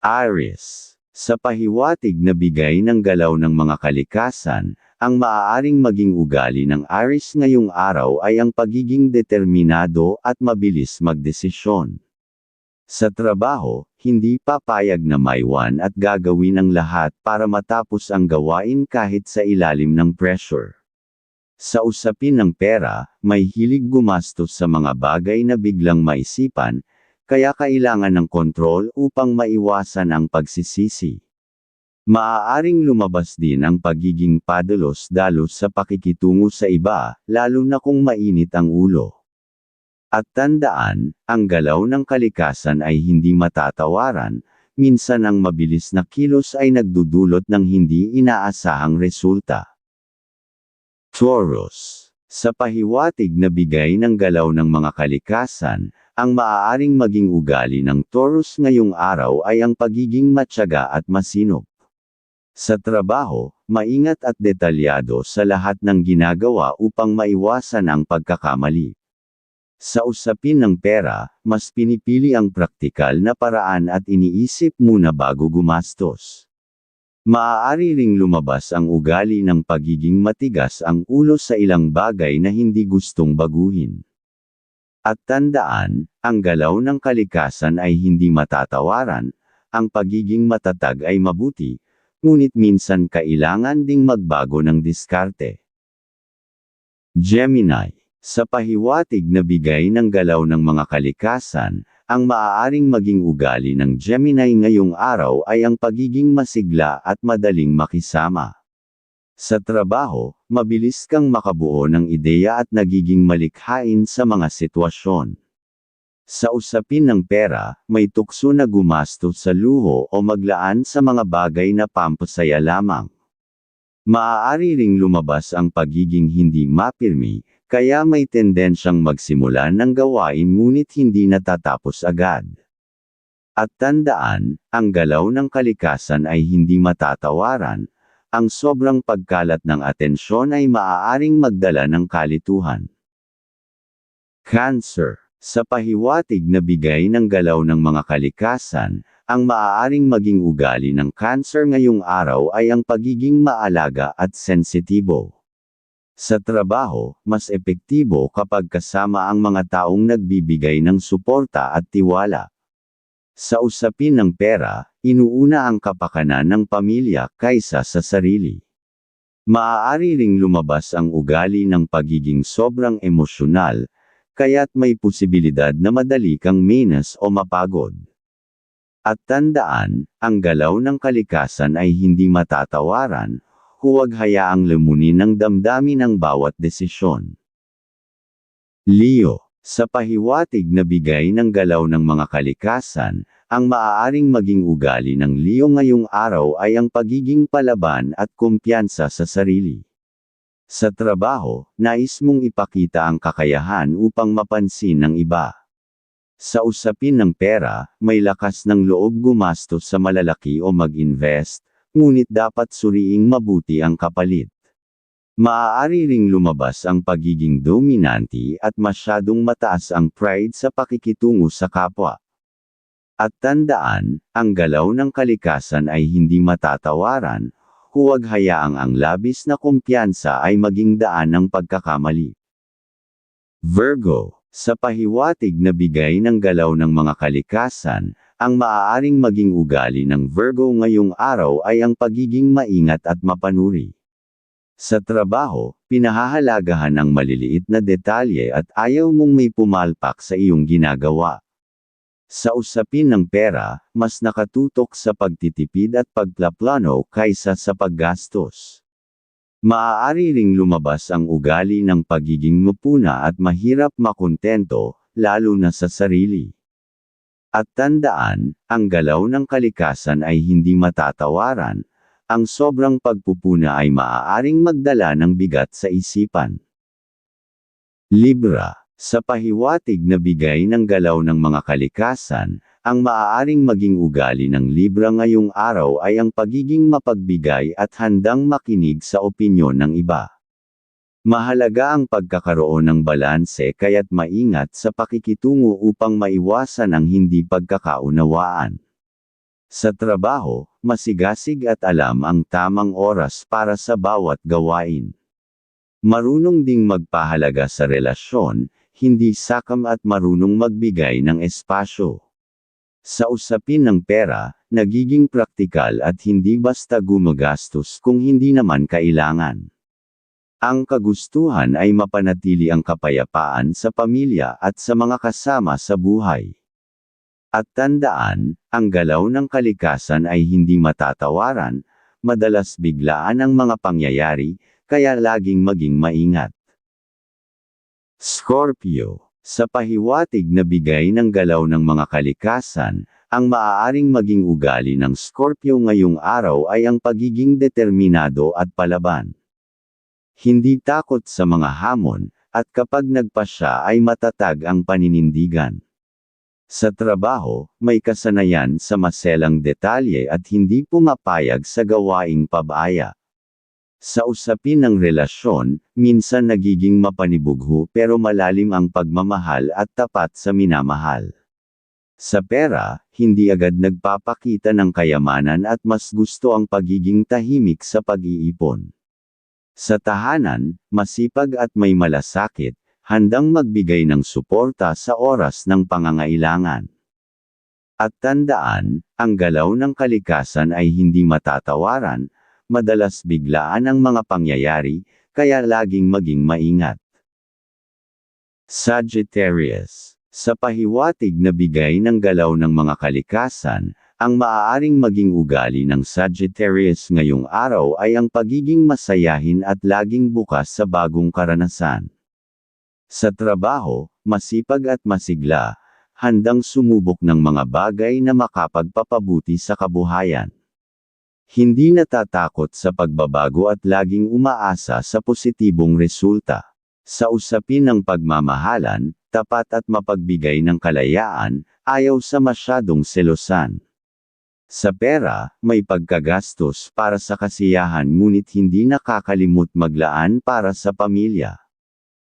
Aries. Sa pahiwatig na bigay ng galaw ng mga kalikasan, ang maaaring maging ugali ng Aries ngayong araw ay ang pagiging determinado at mabilis magdesisyon. Sa trabaho, hindi papayag na maiwan at gagawin ang lahat para matapos ang gawain kahit sa ilalim ng pressure. Sa usapin ng pera, may hilig gumastos sa mga bagay na biglang maisipan, kaya kailangan ng kontrol upang maiwasan ang pagsisisi. Maaaring lumabas din ang pagiging padalos-dalos sa pakikitungo sa iba, lalo na kung mainit ang ulo. At tandaan, ang galaw ng kalikasan ay hindi matatawaran, minsan ang mabilis na kilos ay nagdudulot ng hindi inaasahang resulta. Taurus. Sa pahiwatig na bigay ng galaw ng mga kalikasan, ang maaaring maging ugali ng Taurus ngayong araw ay ang pagiging matyaga at masinop. Sa trabaho, maingat at detalyado sa lahat ng ginagawa upang maiwasan ang pagkakamali. Sa usapin ng pera, mas pinipili ang praktikal na paraan at iniisip muna bago gumastos. Maaari ring lumabas ang ugali ng pagiging matigas ang ulo sa ilang bagay na hindi gustong baguhin. At tandaan, ang galaw ng kalikasan ay hindi matatawaran, ang pagiging matatag ay mabuti, ngunit minsan kailangan ding magbago ng diskarte. Gemini. Sa pahiwatig na bigay ng galaw ng mga kalikasan, ang maaaring maging ugali ng Gemini ngayong araw ay ang pagiging masigla at madaling makisama. Sa trabaho, mabilis kang makabuo ng ideya at nagiging malikhain sa mga sitwasyon. Sa usapin ng pera, may tukso na gumastos sa luho o maglaan sa mga bagay na pampasaya lamang. Maaari ring lumabas ang pagiging hindi mapirmi, kaya may tendensyang magsimula ng gawain ngunit hindi natatapos agad. At tandaan, ang galaw ng kalikasan ay hindi matatawaran, ang sobrang pagkalat ng atensyon ay maaaring magdala ng kalituhan. Cancer. Sa pahiwatig na bigay ng galaw ng mga kalikasan, ang maaaring maging ugali ng cancer ngayong araw ay ang pagiging maalaga at sensitibo. Sa trabaho, mas epektibo kapag kasama ang mga taong nagbibigay ng suporta at tiwala. Sa usapin ng pera, inuuna ang kapakanan ng pamilya kaysa sa sarili. Maaari ring lumabas ang ugali ng pagiging sobrang emosyonal, kaya't may posibilidad na madali kang menas o mapagod. At tandaan, ang galaw ng kalikasan ay hindi matatawaran, huwag hayaang lamunin ng damdamin ang bawat desisyon. Leo, sa pahiwatig na bigay ng galaw ng mga kalikasan, ang maaaring maging ugali ng Leo ngayong araw ay ang pagiging palaban at kumpiyansa sa sarili. Sa trabaho, nais mong ipakita ang kakayahan upang mapansin ng iba. Sa usapin ng pera, may lakas ng loob gumastos sa malalaki o mag-invest, ngunit dapat suriing mabuti ang kapalit. Maaari ring lumabas ang pagiging dominante at masyadong mataas ang pride sa pakikitungo sa kapwa. At tandaan, ang galaw ng kalikasan ay hindi matatawaran, huwag hayaang ang labis na kumpiyansa ay maging daan ng pagkakamali. Virgo, sa pahiwatig na bigay ng galaw ng mga kalikasan, ang maaaring maging ugali ng Virgo ngayong araw ay ang pagiging maingat at mapanuri. Sa trabaho, pinahahalagahan ang maliliit na detalye at ayaw mong may pumalpak sa iyong ginagawa. Sa usapin ng pera, mas nakatutok sa pagtitipid at pagplaplano kaysa sa paggastos. Maaari ring lumabas ang ugali ng pagiging mapuna at mahirap makontento, lalo na sa sarili. At tandaan, ang galaw ng kalikasan ay hindi matatawaran, ang sobrang pagpupuna ay maaaring magdala ng bigat sa isipan. Libra sa pahiwatig na bigay ng galaw ng mga kalikasan, ang maaaring maging ugali ng Libra ngayong araw ay ang pagiging mapagbigay at handang makinig sa opinyon ng iba. Mahalaga ang pagkakaroon ng balanse kaya't maingat sa pakikitungo upang maiwasan ang hindi pagkakaunawaan. Sa trabaho, masigasig at alam ang tamang oras para sa bawat gawain. Marunong ding magpahalaga sa relasyon, hindi sakam at marunong magbigay ng espasyo. Sa usapin ng pera, nagiging praktikal at hindi basta gumagastos kung hindi naman kailangan. Ang kagustuhan ay mapanatili ang kapayapaan sa pamilya at sa mga kasama sa buhay. At tandaan, ang galaw ng kalikasan ay hindi matatawaran, madalas biglaan ang mga pangyayari, kaya laging maging maingat. Scorpio Sa pahiwatig na bigay ng galaw ng mga kalikasan, ang maaaring maging ugali ng Scorpio ngayong araw ay ang pagiging determinado at palaban. Hindi takot sa mga hamon, at kapag nagpasya ay matatag ang paninindigan. Sa trabaho, may kasanayan sa maselang detalye at hindi pumapayag sa gawaing pabaya. Sa usapin ng relasyon, minsan nagiging mapanibugho pero malalim ang pagmamahal at tapat sa minamahal. Sa pera, hindi agad nagpapakita ng kayamanan at mas gusto ang pagiging tahimik sa pag-iipon. Sa tahanan, masipag at may malasakit, handang magbigay ng suporta sa oras ng pangangailangan. At tandaan, ang galaw ng kalikasan ay hindi matatawaran, madalas biglaan ang mga pangyayari, kaya laging maging maingat. Sagittarius Sa pahiwatig na bigay ng galaw ng mga kalikasan, ang maaaring maging ugali ng Sagittarius ngayong araw ay ang pagiging masayahin at laging bukas sa bagong karanasan. Sa trabaho, masipag at masigla, handang sumubok ng mga bagay na makapagpapabuti sa kabuhayan. Hindi natatakot sa pagbabago at laging umaasa sa positibong resulta. Sa usapin ng pagmamahalan, tapat at mapagbigay ng kalayaan, ayaw sa masyadong selosan. Sa pera, may pagkagastos para sa kasiyahan ngunit hindi nakakalimot maglaan para sa pamilya.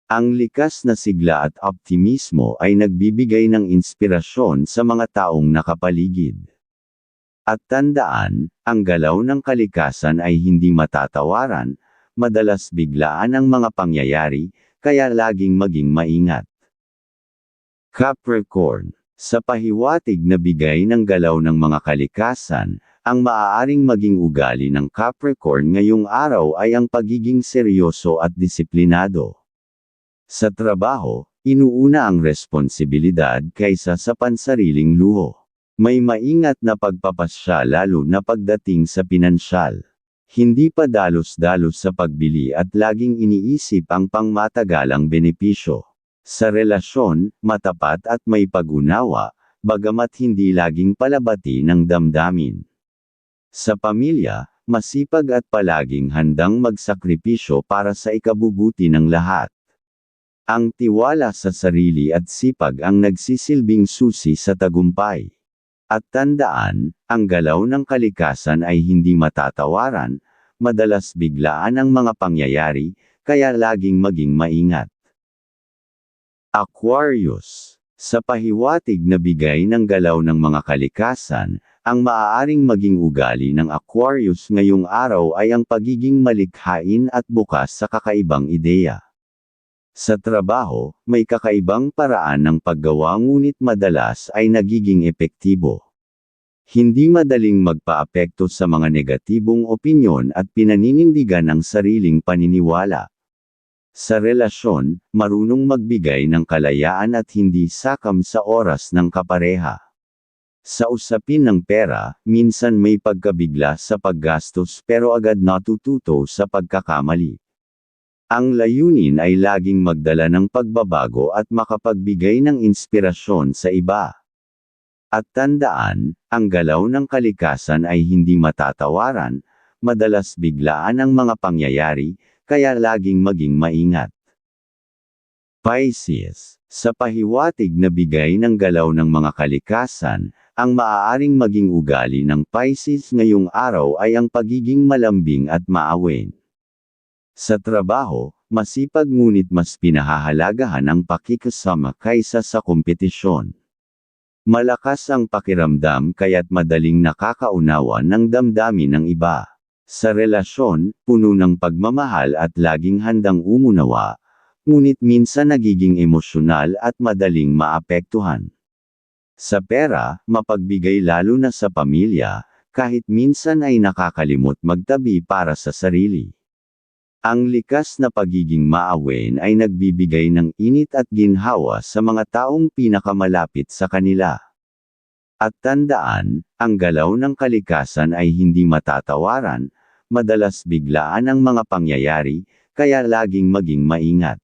Ang likas na sigla at optimismo ay nagbibigay ng inspirasyon sa mga taong nakapaligid. At tandaan, ang galaw ng kalikasan ay hindi matatawaran, madalas biglaan ang mga pangyayari, kaya laging maging maingat. Capricorn Sa pahiwatig na bigay ng galaw ng mga kalikasan, ang maaaring maging ugali ng Capricorn ngayong araw ay ang pagiging seryoso at disiplinado. Sa trabaho, inuuna ang responsibilidad kaysa sa pansariling luho. May maingat na pagpapasya lalo na pagdating sa pinansyal. Hindi pa dalos-dalos sa pagbili at laging iniisip ang pangmatagalang benepisyo. Sa relasyon, matapat at may pag-unawa, bagamat hindi laging palabati ng damdamin. Sa pamilya, masipag at palaging handang magsakripisyo para sa ikabubuti ng lahat. Ang tiwala sa sarili at sipag ang nagsisilbing susi sa tagumpay. At tandaan, ang galaw ng kalikasan ay hindi matatawaran, madalas biglaan ang mga pangyayari, kaya laging maging maingat. Aquarius Sa pahiwatig na bigay ng galaw ng mga kalikasan, ang maaaring maging ugali ng Aquarius ngayong araw ay ang pagiging malikhain at bukas sa kakaibang ideya. Sa trabaho, may kakaibang paraan ng paggawa ngunit madalas ay nagiging epektibo. Hindi madaling magpaapekto sa mga negatibong opinyon at pinaninindigan ang sariling paniniwala. Sa relasyon, marunong magbigay ng kalayaan at hindi sakam sa oras ng kapareha. Sa usapin ng pera, minsan may pagkabigla sa paggastos pero agad natututo sa pagkakamali. Ang layunin ay laging magdala ng pagbabago at makapagbigay ng inspirasyon sa iba. At tandaan, ang galaw ng kalikasan ay hindi matatawaran, madalas biglaan ang mga pangyayari, kaya laging maging maingat. Pisces Sa pahiwatig na bigay ng galaw ng mga kalikasan, ang maaaring maging ugali ng Pisces ngayong araw ay ang pagiging malambing at maawin. Sa trabaho, masipag ngunit mas pinahahalagahan ang pakikasama kaysa sa kompetisyon. Malakas ang pakiramdam kaya't madaling nakakaunawa ng damdamin ng iba. Sa relasyon, puno ng pagmamahal at laging handang umunawa, ngunit minsan nagiging emosyonal at madaling maapektuhan. Sa pera, mapagbigay lalo na sa pamilya, kahit minsan ay nakakalimot magtabi para sa sarili. Ang likas na pagiging maawen ay nagbibigay ng init at ginhawa sa mga taong pinakamalapit sa kanila. At tandaan, ang galaw ng kalikasan ay hindi matatawaran, madalas biglaan ang mga pangyayari, kaya laging maging maingat.